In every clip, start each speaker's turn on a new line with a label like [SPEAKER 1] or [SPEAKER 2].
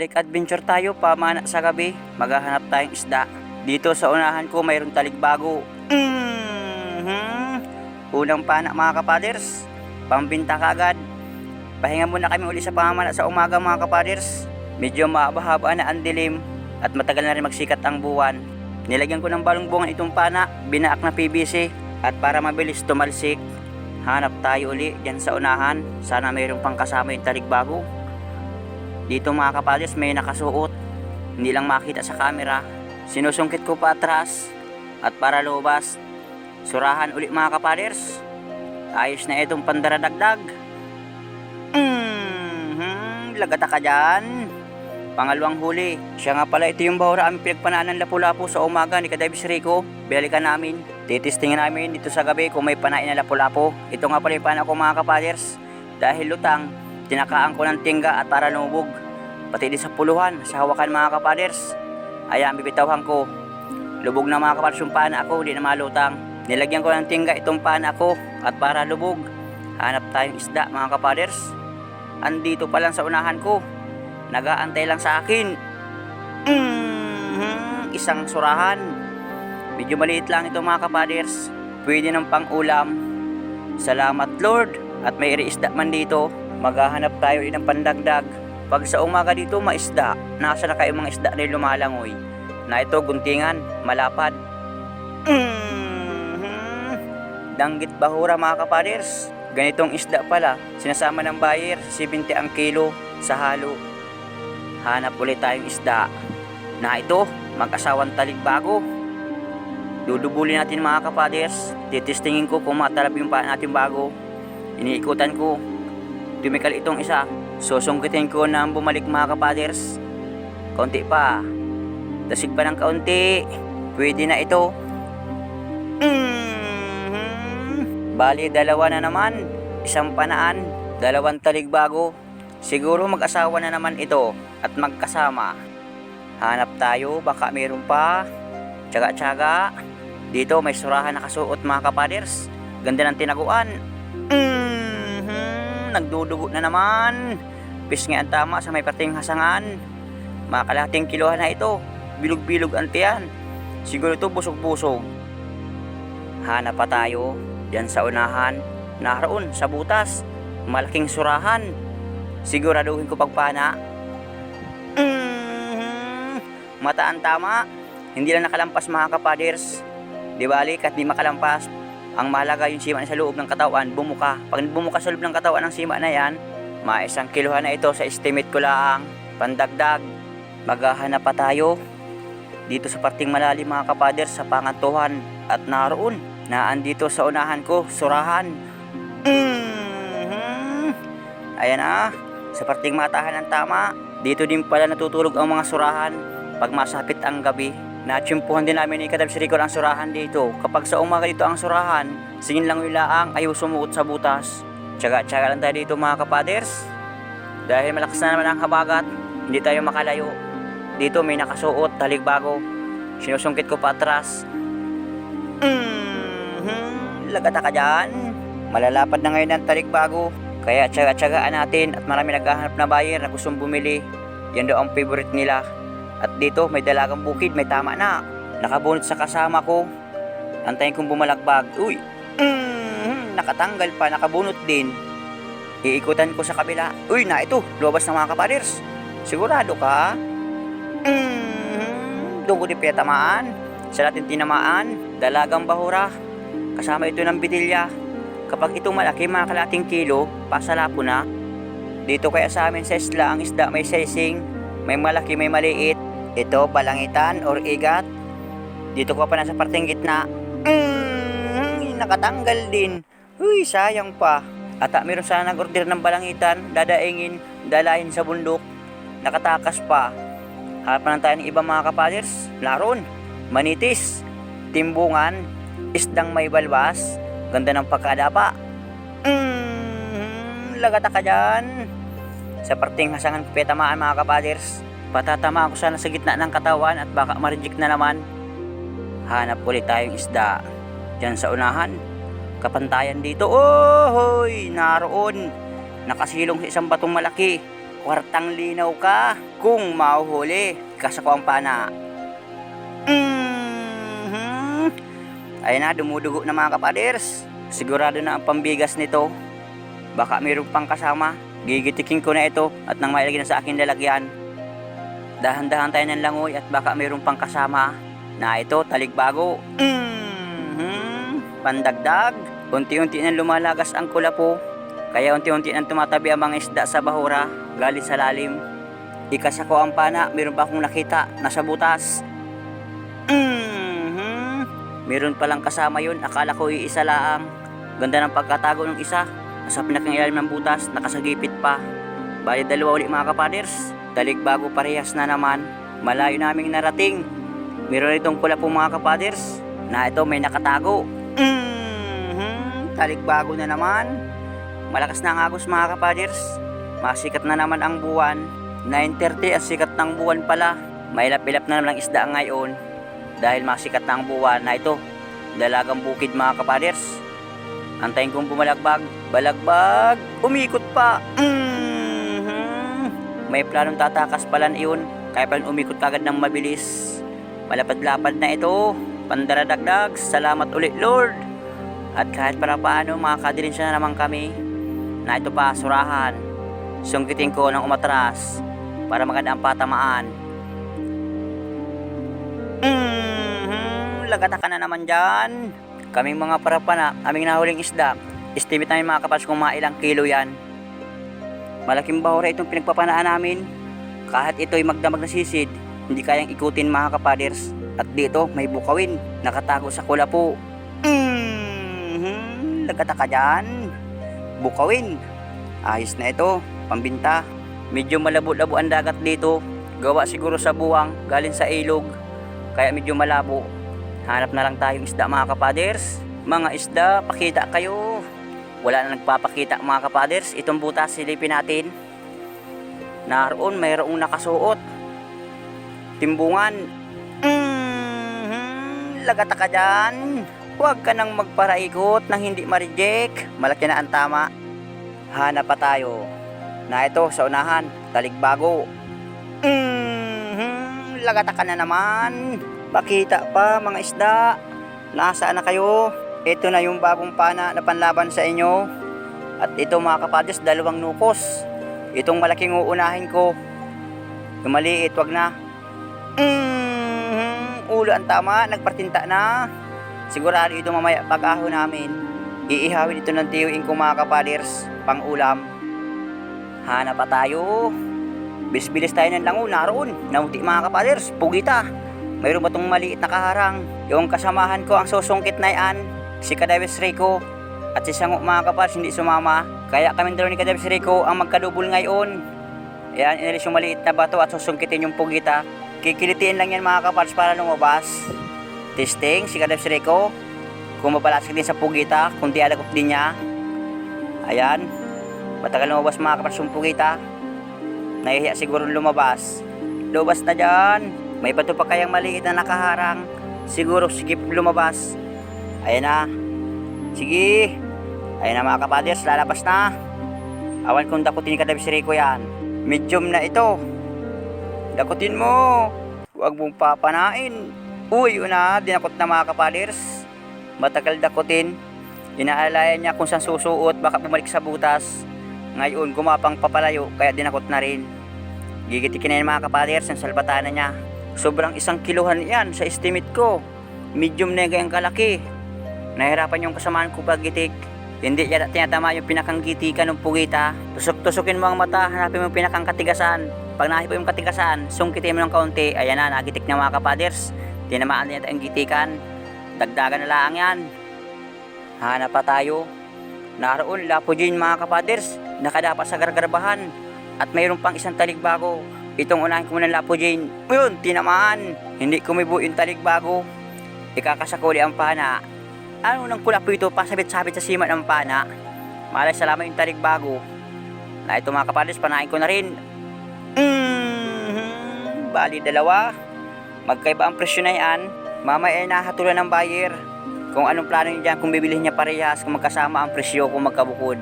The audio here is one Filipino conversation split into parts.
[SPEAKER 1] Balik adventure tayo pamana sa gabi. Maghahanap tayong isda. Dito sa unahan ko mayroong taligbago. Mhm. Unang pana mga kapaders. Pambinta kagad. Pahinga muna kami uli sa pamana sa umaga mga kapaders. Medyo mahaba na ang dilim at matagal na rin magsikat ang buwan. Nilagyan ko ng balong-bungan itong pana, binaak na PVC at para mabilis tumalsik, hanap tayo uli dyan sa unahan. Sana mayroong pang kasama yung taligbago. Dito mga kapaders may nakasuot. Hindi lang makita sa camera. Sinusungkit ko pa atras at para lubas. Surahan uli mga kapaders. Ayos na itong pandaradagdag. Mhm, lagata ka dyan. Pangalawang huli. Siya nga pala ito yung bahura aming pinagpanaan ng lapu-lapu sa umaga ni Kadavis Rico. Balikan namin. Titistingin namin dito sa gabi kung may panain na lapu-lapu. Ito nga pala yung pana ko mga kapaders. Dahil lutang, tinakaan ko ng tingga at para lumubog. Pati din sa puluhan, sa hawakan mga kapaders. Ayan, bibitawhan ko. Lubog na mga kapaders yung pana ako, di na malutang. Nilagyan ko ng tingga itong pana ko at para lubog. Hanap tayong isda mga kapaders. Andito pa lang sa unahan ko. Nagaantay lang sa akin. Mhm, isang surahan. Medyo maliit lang ito mga kapaders. Pwede ng pang-ulam. Salamat Lord. At may isda man dito. Maghahanap tayo ng pandagdag. Pag sa umaga dito maisda, nasa na kayo mga isda na lumalangoy. Na ito guntingan, malapad. Mhm. Danggit bahura mga kapaders. Ganitong isda pala, sinasama ng buyer, 70 ang kilo sa halo. Hanap ulit tayong isda na ito, mag-asawang taligbago. Dudubulin natin mga kapaders. Titistingin ko kung matalab yung paa natin bago. Iniikutan ko. Dumikal itong isa. Susungkitin ko na bumalik mga kapaders. Kaunti pa. Tasig pa ng kaunti. Pwede na ito. Mhm. Bali, dalawa na naman. Isang panaan. Dalawang taligbago. Siguro mag-asawa na naman ito at magkasama. Hanap tayo, baka meron pa. Tsaga-tsaga. Dito may surahan nakasuot mga kapaders. Ganda ng tinaguan. Nagdudugo na naman. Pis nga ang tama sa may parting hasangan. Mga kalahating kilohan na ito. Bilog-bilog ang tiyan. Siguro ito busog-busog. Hanap pa tayo. Diyan sa unahan. Naroon sa butas. Malaking surahan. Siguraduhin ko pagpana. Mhm, Mata ang tama. Hindi lang nakalampas mga kapaders. Di bali, kat di makalampas. Ang mahalaga yung sima na sa loob ng katawan, bumuka. Pag bumuka sa loob ng katawan ng sima na yan, mga isang kiluhan na ito sa estimate ko lang. Pandagdag, maghahanap pa tayo. Dito sa parting malalim mga kapader sa pangantuhan at naroon na andito sa unahan ko, surahan. Mhm. Ayan na, sa parting matahan ng tama. Dito din pala natutulog ang mga surahan pag masapit ang gabi. Natsimpuhan din namin ni Kadab Rico ang surahan dito. Kapag sa umaga dito ang surahan, singin lang yung laang ayaw sumuot sa butas. Tsaga-tsaga lang tayo dito mga kapaders. Dahil malakas na naman ang habagat, hindi tayo makalayo. Dito may nakasuot, taligbago. Sinusungkit ko pa atras. Mhm, lagata ka dyan. Malalapad na ngayon ang taligbago. Kaya tsaga-tsagaan natin at marami naghahanap na buyer na gustong bumili. Yan daw ang favorite nila. At dito may dalagang bukid, may tama na. Nakabunot sa kasama ko. Antayin kong bumalagbag. Uy! Mm, nakatanggal pa, nakabunot din. Iikutan ko sa kabila. Uy, na ito. Lumabas ng mga kapaders. Sigurado ka? Mm, doon ko di pinatamaan. Sa natin tinamaan. Dalagang bahura. Kasama ito ng bitilya. Kapag itong malaki, mga kalating kilo, pasalapo na. Dito kaya sa amin sa isla, ang isda may sizing. May malaki, may maliit. Ito, balangitan or igat. Dito ko pa nasa parteng gitna. Mm, nakatanggal din. Uy, sayang pa. At meron sana nag-order ng balangitan, dadaingin, dalahin sa bundok. Nakatakas pa. Harapan tayo ng ibang mga kapaders. Laron, manitis, timbungan, isdang may balbas, ganda ng pagkadapa. Mm, lagata ka dyan. Sa parting hasangan ko tamaan mga kapaders. Patatama ako sana sa gitna ng katawan at baka ma-reject na naman. Hanap ulit tayong isda. Diyan sa unahan. Kapantayan dito. Oh, hoy, naroon. Nakasilong sa isang batong malaki. kwartang linaw ka kung mahuhuli ka sa kuwang pana. Mhm. Ayun na, dumudugo na mga kapaders. Sigurado na ang pambigas nito. Baka mayroon pang kasama. Gigitikin ko na ito at nang mailagay na sa aking lalagyan. Dahan-dahan tayo ng langoy at baka mayroon pang kasama. Na ito, taligbago. Mhm. Pandagdag. Unti-unti nang lumalagas ang kulapo. Kaya unti-unti nang tumatabi ang mga isda sa bahura galing sa lalim. Ikasa ko ang pana, mayroon pa akong nakita nasa butas. Mhm. Meron palang kasama yun, akala ko iisa laang. Ganda ng pagkatago ng isa. Nasa pinakang ilalim ng butas, nakasagipit pa. Bali dalawa ulit mga kapaders. Dalig bago parehas na naman. Malayo naming narating. Meron itong pula po mga kapaders. Na ito may nakatago. Mhm. Dalig bago na naman. Malakas na ang agos mga kapaders. Masikat na naman ang buwan. 9.30 ang sikat ng buwan pala. Mailap-ilap na naman ang isda ngayon. Dahil masikat na ang buwan na ito. Dalagang bukid mga kapaders. Antayin kong bumalagbag. Balagbag! Umikot pa! Mhm. May planong tatakas pala iyon. Kaya pala umikot kagad ng mabilis. Malapad-lapad na ito. Pandaradagdag. Salamat ulit Lord. At kahit para paano makakadilin siya na naman kami. Na ito pa, surahan. Sungkitin ko ng umatras para maganda ang patamaan. Mhm, lagata ka na naman dyan. Kaming mga parapana, aming nahuling isda. Estimate namin mga kapas kung mga ilang kilo yan. Malaking bahura itong pinagpapanaan namin. Kahit ito'y magdamag na sisid, hindi kayang ikutin mga kapaders. At dito, may bukawin, nakatago sa kulapo. Mhm, lagata ka dyan. Bukawin. Ayos na ito, pambinta. Medyo malabo-labo ang dagat dito. Gawa siguro sa buwang, galing sa ilog. Kaya medyo malabo. Hanap na lang tayong isda mga kapaders. Mga isda, pakita kayo. Wala na nagpapakita mga kapaders. Itong butas silipin natin. Naroon mayroong nakasuot. Timbungan. Mhm, lagata ka dyan. Huwag ka nang magparaikot nang hindi ma-reject. Malaki na ang tama. Hanap pa tayo. Na ito sa unahan, taligbago. Mhm, lagata ka na naman. Pakita pa mga isda. Nasaan na kayo? Ito na yung bagong pana na panlaban sa inyo. At ito mga kapadres, dalawang nukos. Itong malaking uunahin ko. Yung maliit, wag na. Mhm, ulo ang tama, nagpartinta na. Sigurado ito mamaya pag-aho namin. Iihawin ito ng tiyuin ko mga kapaders, pang ulam. Hanap pa tayo. Bilis-bilis tayo ng lango, naroon. Nauti mga kapaders, pugita. Mayroon ba itong maliit na kaharang? Yung kasamahan ko ang susungkit na yan, si Kadawis Rico. At si Sango mga kapaders hindi sumama. Kaya kami dalawa ni Kadawis Rico ang magkadubol ngayon. Ayan, inalis yung maliit na bato at susungkitin yung pugita. Kikilitiin lang yan mga kapaders para lumabas. Testing, si Kadawis Rico. Kung mapalasik din sa pugita, kung di alagot din niya. Ayan, matagal lumabas mga kapaders yung pugita. Nahihiya siguro lumabas. Lumabas na dyan. May bato pa kayang maliit na nakaharang. Siguro skip lumabas. Ayan na. Sige. Ayan na mga kapaders, lalabas na. Awan kung dakutin ka si Rico yan. Medium na ito. Dakutin mo. Huwag mong papanain. Uy, una, dinakot na mga kapaders. Matagal dakutin. Inaalayan niya kung saan susuot, baka bumalik sa butas. Ngayon, gumapang papalayo, kaya dinakot na rin. Gigitikin na yan mga kapaders, ang salbatana niya. Sobrang isang kiluhan yan sa estimate ko. Medium na yung kalaki. Nahirapan yung kasamaan ko paggitik. Hindi yata tinatama yung pinakang gitikan ng pugita. Tusok-tusokin mo ang mata, hanapin mo yung pinakang katigasan. Pag nahipo yung katigasan, sungkitin mo ng kaunti. Ayan na, nagitik na mga kapaders. Tinamaan na yata ang gitikan. Dagdagan na lang yan. Hanap pa tayo. Naroon, lapo din mga kapaders. Nakadapat sa gargarbahan. At mayroon pang isang taligbago. Itong unahin ko ng lapo Jane. Yun, tinamaan. Hindi kumibo yung taligbago. Ikakasakuli ang pana. Ano nang kulapo ito pasabit-sabit sa sima ng pana? Malay salamat yung taligbago. Na ito mga kapaders, panahin ko na rin. Mhm, bali dalawa. Magkaiba ang presyo na yan. Mamaya ay nahatulan ng buyer. Kung anong plano niya dyan, kung bibilihin niya parehas, kung magkasama ang presyo, kung magkabukod.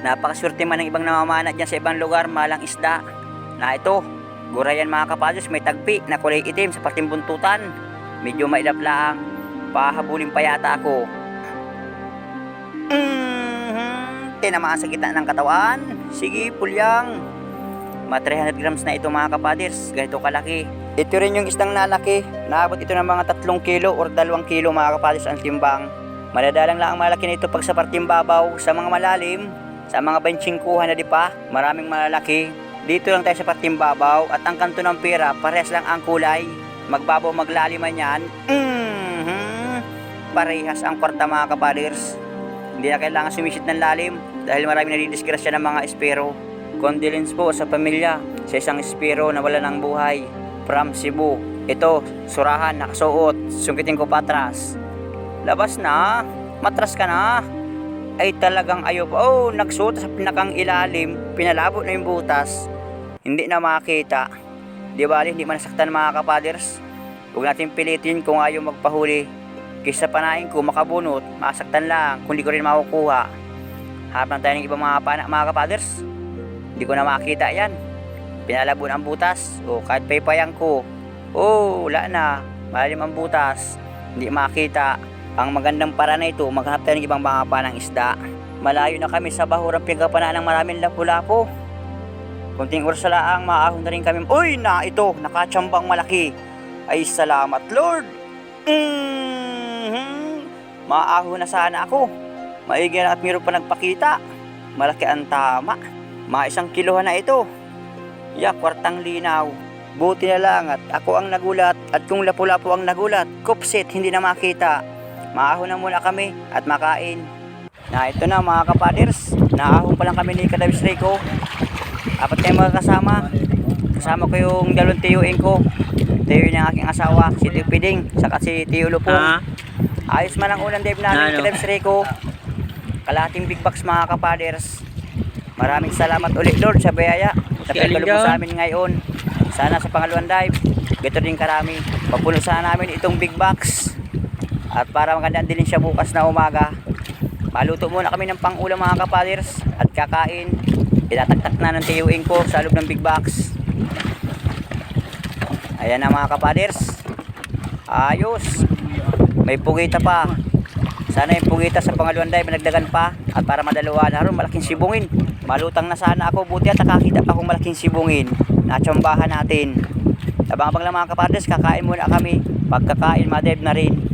[SPEAKER 1] Napakaswerte man ng ibang namamana dyan sa ibang lugar, malang isda. na ito. Gurayan mga kapaders, may tagpi na kulay itim sa parting. Medyo mailap lang. Pahabulin pa yata ako. Mhm, Tinamaan sa gitna ng katawan. Sige, pulyang. Mga 300 grams na ito mga kapaders. Ganito kalaki. Ito rin yung isdang nalaki. Naabot ito ng mga 3 kilo or 2 kilo mga kapaders ang timbang. Madadalang lang ang malaki nito pag sa parting babaw, sa mga malalim, sa mga benching kuha na di pa, maraming malalaki. Dito lang tayo sa parting babaw at ang kanto ng pera, parehas lang ang kulay. Magbabaw maglalim man yan. Mhm. Parehas ang kwarta mga kapaders. Hindi na kailangan sumisid ng lalim dahil marami nadidisgrasya ng mga espero. Condolence po sa pamilya sa isang espero na wala ng buhay from Cebu. Ito, surahan, nakasuot, sungkitin ko patras. Labas na, matras ka na. Ay talagang ayaw pa. Oh, nagsuot sa pinakang ilalim, pinalabo na yung butas. Hindi na makita. Di bali, hindi manasaktan mga kapaders. Huwag natin pilitin kung ayaw magpahuli. Kaysa panain ko makabunot, masaktan lang kung di ko rin makukuha. Harap lang tayo ng ibang mga panak mga kapaders. Hindi ko na makita yan. Pinalabo na ang butas. O kahit paypayang ko. Oh, wala na. Malalim ang butas. Hindi makita. Ang magandang para na ito, maghanap tayo ng ibang mga panang isda. Malayo na kami sa bahurang pinagkapanaan ng maraming lapu-lapo. Kunting oras na lang, maahon na rin kami. Uy, na ito, nakachambang malaki. Ay, salamat Lord. Mhm. Maahon na sana ako. Maigi na at mayroon pa nagpakita. Malaki ang tama. Mga isang kilohan na ito. Ya, kwartang linaw. Buti na lang at ako ang nagulat at kung lapu-lapu ang nagulat, kupsit hindi na makita. Maahon na muna kami at makain. Na ito na mga kapaders, naahon pa lang kami ni Kadabis Rico. Apat tayong mga kasama. Kasama ko yung dalawang tiyuin ko. Tiyo ng aking asawa, si Tiyo Piding, saka si Tiyo Lupong.
[SPEAKER 2] Ah,
[SPEAKER 1] Ayos man ang ulan Dave namin,
[SPEAKER 2] Ano?
[SPEAKER 1] Kadabs Rico. Kalating big box mga kapaders. Maraming salamat ulit Lord sa biyaya. Pagkalubo
[SPEAKER 2] John.
[SPEAKER 1] sa amin ngayon. Sana sa pangalawang dive, gito din karami. Papuno sana namin itong big box. At para magandaan din siya bukas na umaga. Maluto muna kami ng pangulam mga kapaders at kakain. Itataktak na ng tiyuin ko sa loob ng big box. Ayan na mga kapaders. Ayos. May pugita pa. Sana yung pugita sa pangalawang dive nagdagan pa at para madalawa na ron malaking sibungin. Malutang na sana ako buti at nakakita pa akong malaking sibungin. Natsambahan natin. Abang-abang lang mga kapadres, kakain muna kami. Pagkakain, madeb na rin.